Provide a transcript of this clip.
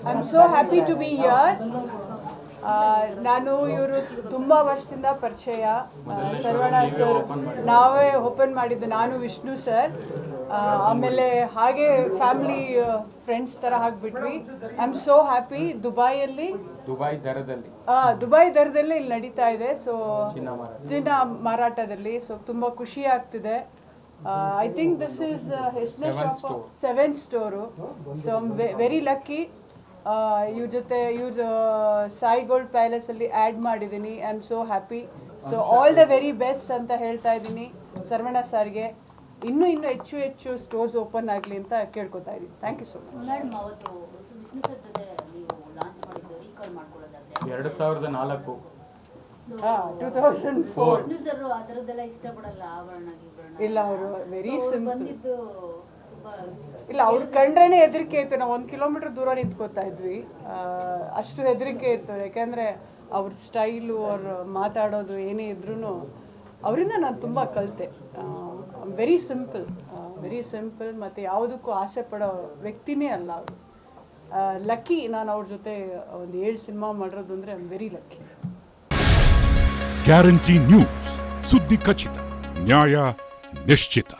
I am so happy to be here ನಾನು ಇವರು ತುಂಬ ವರ್ಷದಿಂದ ಪರಿಚಯ. ಆ, ಸರ್ವಣ ಸರ್ ನಾವೇ ಓಪನ್ ಮಾಡಿದ್ದು ನಾನು ವಿಷ್ಣು ಸರ್ ಆಮೇಲೆ ಹಾಗೆ ಫ್ಯಾಮಿಲಿ ಫ್ರೆಂಡ್ಸ್ ಥರ ಹಾಕ್ಬಿಟ್ವಿ ಐ ಆಮ್ ಸೋ ಹ್ಯಾಪಿ ದುಬೈಯಲ್ಲಿ ದುಬೈ ದರದಲ್ಲಿ. ಆ, ದುಬೈ ದರದಲ್ಲಿ ಇಲ್ಲಿ ನಡೀತಾ ಇದೆ. ಸೊ ಚಿನ್ನ ಮಾರಾಟದಲ್ಲಿ. ಸೊ ತುಂಬ ಖುಷಿ ಆಗ್ತಿದೆ. ಐ ಥಿಂಕ್ ದಿಸ್ ಇಸ್ ಎಷ್ಟನೇ shop seven store so very lucky ಇವ್ರ ಜೊತೆ ಇವ್ರ ಸಾಯಿ ಗೋಲ್ಡ್ ಪ್ಯಾಲೇಸಲ್ಲಿ ಆ್ಯಡ್ ಮಾಡಿದ್ದೀನಿ I am so happy so all the very best ಅಂತ ಹೇಳ್ತಾ ಇದ್ದೀನಿ ಸರ್ವಣ ಸಾರ್ಗೆ. ಇನ್ನೂ ಇನ್ನೂ ಹೆಚ್ಚು ಹೆಚ್ಚು ಸ್ಟೋರ್ಸ್ ಓಪನ್ ಆಗಲಿ ಅಂತ ಕೇಳ್ಕೊತಾ ಇದ್ದೀನಿ ಥ್ಯಾಂಕ್ ಯು ಸೊ ಮಚ್ ಎರಡು ಸಾವಿರದ ನಾಲ್ಕು. ಟೂ ತೌಸಂಡ್ ಫೋರ್ ಇಲ್ಲ ಅವರು ವೆರಿ ಸಿಂಪಲ್ ಇಲ್ಲ, ಅವ್ರು ಕಂಡ್ರೇನೆ ಹೆದರಿಕೆ ಇತ್ತು. ನಾವು ಒಂದು ಕಿಲೋಮೀಟರ್ ದೂರ ನಿಂತ್ಕೋತಾ ಇದ್ವಿ. ಅಷ್ಟು ಹೆದರಿಕೆ ಇತ್ತು. ಯಾಕೆಂದರೆ ಅವ್ರ ಸ್ಟೈಲು, ಅವ್ರ ಮಾತಾಡೋದು ಏನೇ ಇದ್ರೂ ಅವರಿಂದ ನಾನು ತುಂಬ ಕಲಿತೆ. ವೆರಿ ಸಿಂಪಲ್ ವೆರಿ ಸಿಂಪಲ್ ಮತ್ತು ಯಾವುದಕ್ಕೂ ಆಸೆ ಪಡೋ ವ್ಯಕ್ತಿನೇ ಅಲ್ಲ ಅವರು. ಲಕ್ಕಿ ನಾನು ಅವ್ರ ಜೊತೆ ಒಂದು ಏಳು ಸಿನಿಮಾ ಮಾಡಿರೋದು ಅಂದರೆ I very lucky guarantee news ಸುದ್ದಿ ಖಚಿತ ನ್ಯಾಯ ನಿಶ್ಚಿತ